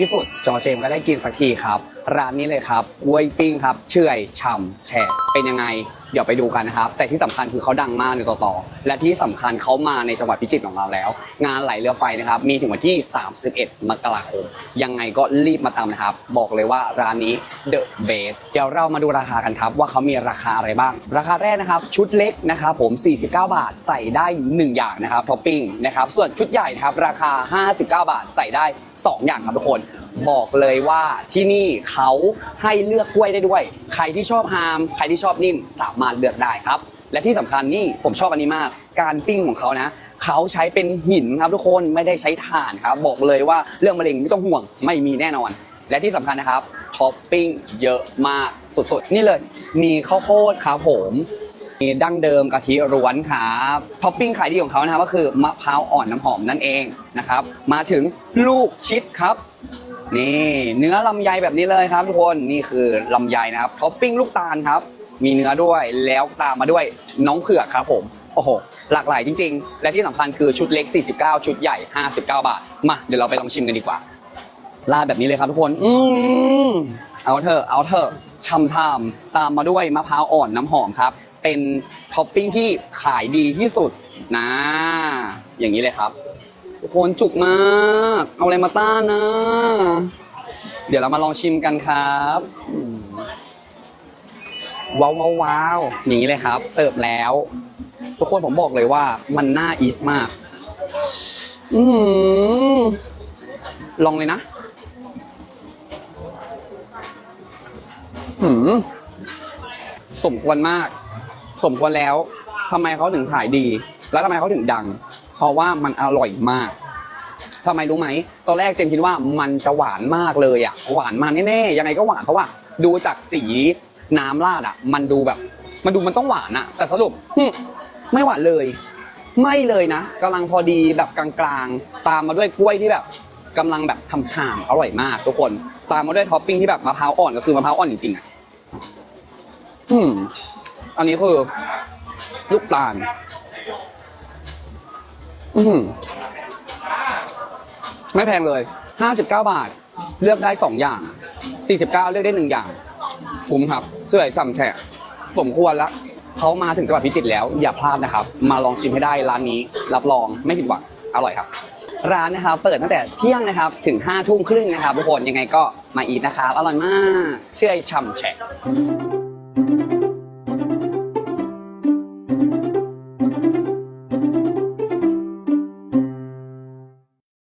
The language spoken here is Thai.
ที่สุด จอเจมส์ก็ได้กินสักทีครับ ร้านนี้เลยครับกล้วยปิ้งครับเชื่อยฉ่ำแฉะเป็นยังไงเดี๋ยวไปดูกันนะครับ แต่ที่สำคัญคือเขาดังมากในต่อต่อ และที่สำคัญเขามาในจังหวัดพิจิตรของเราแล้ว งานไหลเรือไฟนะครับ มีถึงวันที่ 31 มกราคม ยังไงก็รีบมาตามนะครับ บอกเลยว่าร้านนี้ The Best เดี๋ยวเรามาดูราคากันครับ ว่าเขามีราคาอะไรบ้าง ราคาแรกนะครับ ชุดเล็กนะครับผม 49 บาทใส่ได้ 1 อย่างนะครับท็อปปิ้งนะครับส่วนชุดใหญ่นะครับราคา 59 บาทใส่ได้ 2 อย่างครับทุกคน บอกเลยว่าที่นี่เขาให้เลือกถ้วยได้ด้วย ใครที่ชอบฮาม ใครที่ชอบนิ่มสามารถเลือกได้ครับ และที่สำคัญนี่ผมชอบอันนี้มาก การปิ้งของเขานะเขาใช้เป็นหินครับทุกคนไม่ได้ใช้ถ่านครับบอกเลยว่าเรื่องมะเร็งไม่ต้องห่วงไม่มีแน่นอน และที่สำคัญนะครับท็อปปิ้งเยอะมากสุดๆ นี่เลย มีข้าวโพดครับผมมีดั้งเดิมกะทิร้วนครับท็อปปิ้งขายดีของเขานะครับก็คือมะพร้าวอ่อนน้ำหอมนั่นเองนะครับ มาถึงลูกชิดครับ นี่เนื้อลำไยแบบนี้เลยครับทุกคนนี่คือลำไยนะครับท็อปปิ้งลูกตาลครับ มีเนื้อด้วยแล้วตามมาด้วยน้องเผือกครับผมโอ้โหหลากหลายจริง ๆ และที่สำคัญคือชุดเล็ก 49 ชุดใหญ่ 59 บาท มาเดี๋ยวเราไปลองชิมกันดีกว่าราดแบบนี้เลยครับทุกคนอืมเอาเถอะเอาเถอะช่ำๆตามมาด้วยมะพร้าวอ่อนน้ำหอมครับ เป็นท็อปปิ้งที่ขายดีที่สุดนะ อย่างนี้เลยครับ ทุกคนจุกมาก เอาอะไรมาต้านนะ เดี๋ยวเรามาลองชิมกันครับว้าวว้าววาวอย่างนี้เลยครับ เสิร์ฟแล้ว ทุกคนผมบอกเลยว่ามันน่าอีสมาก อืลองเลยนะหืมสมควรมาก สมควรแล้วทำไมเขาถึงขายดี แล้วทำไมเขาถึงดัง เพราะว่ามันอร่อยมากทำไมรู้ไหม ตอนแรกเจมคิดว่ามันจะหวานมากเลยอะ หวานมาแน่ๆ ยังไงก็หวานเพราะว่า ดูจากสีน้ำราดอะ มันดูแบบ มันดูมันต้องหวานอะ แต่สรุปไม่หวานเลย ไม่เลยนะกำลังพอดีแบบกลางๆ ตามมาด้วยกล้วยที่แบบกำลังแบบทำถามอร่อยมาก ทุกคน ตามมาด้วยท็อปปิ้งที่แบบมะพร้าวอ่อนก็คือมะพร้าวอ่อนจริงๆอะอืม อันนี้คือลูกตาล อือหือไม่แพงเลย 59 บาท เลือกได้ 2 อย่าง 49 เลือกได้ 1 อย่างคุ้มครับสวยฉ่ำแฉะสมควรแล้วเขามาถึงจังหวัดพิจิตรแล้ว อย่าพลาดนะครับ มาลองชิมให้ได้ร้านนี้ รับรองไม่ผิดหวังอร่อยครับ ร้านนะครับ เปิดตั้งแต่เที่ยงนะครับ ถึง5ทุ่มครึ่งนะครับทุกคนยังไงก็มาอีทนะครับ อร่อยมาก เชื่อฉ่ำแฉะ